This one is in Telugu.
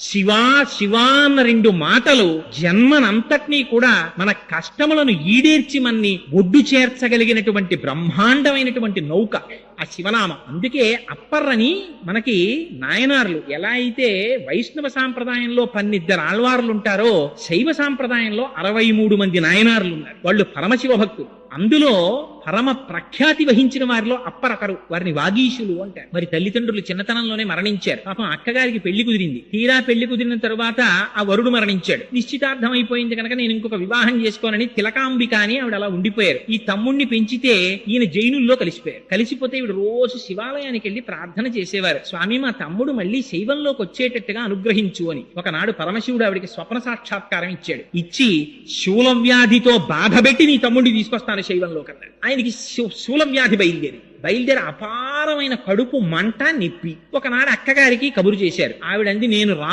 శివా శివా అన్న రెండు మాటలు జన్మనంతటినీ కూడా మన కష్టములను ఈడేర్చి మన్ని ఒడ్డు చేర్చగలిగినటువంటి బ్రహ్మాండమైనటువంటి నౌక. ఆ శివనామం. అందుకే అప్పర్రని మనకి నాయనార్లు ఎలా అయితే వైష్ణవ సాంప్రదాయంలో పన్నిద్దరు ఆళ్వార్లు ఉంటారో శైవ సాంప్రదాయంలో అరవై మూడు మంది నాయనార్లు ఉన్నారు వాళ్ళు పరమశివ భక్తులు. అందులో పరమ ప్రఖ్యాతి వహించిన వారిలో అప్పరకరు. వారిని వాగీషులు అంటారు. మరి తల్లిదండ్రులు చిన్నతనంలోనే మరణించారు. పాపం అక్కగారికి పెళ్ళి కుదిరింది. తీరా పెళ్ళి కుదిరిన తరువాత ఆ వరుడు మరణించాడు. నిశ్చితార్థం అయిపోయింది కనుక నేను ఇంకొక వివాహం చేసుకోనని తిలకాంబిక అని ఆవిడ అలా ఉండిపోయారు. ఈ తమ్ముణ్ణి పెంచితే ఈయన జైనుల్లో కలిసిపోయారు. కలిసిపోతే ఈవిడ రోజు శివాలయానికి వెళ్ళి ప్రార్థన చేసేవారు. స్వామి మా తమ్ముడు మళ్ళీ శైవంలోకి వచ్చేటట్టుగా అనుగ్రహించు అని. ఒకనాడు పరమశివుడు ఆవిడికి స్వప్న సాక్షాత్కారం ఇచ్చాడు. ఇచ్చి శూలవ్యాధితో బాధపెట్టి నీ తమ్ముడిని తీసుకొస్తాను శైవంలోకి అన్నాడు. ఆయనకి శూ- శూలవ్యాధి బయలుదేరి. బయలుదేరి అపారమైన కడుపు మంట నిప్పి. ఒకనాడు అక్కగారికి కబురు చేశారు. ఆవిడంది నేను రాను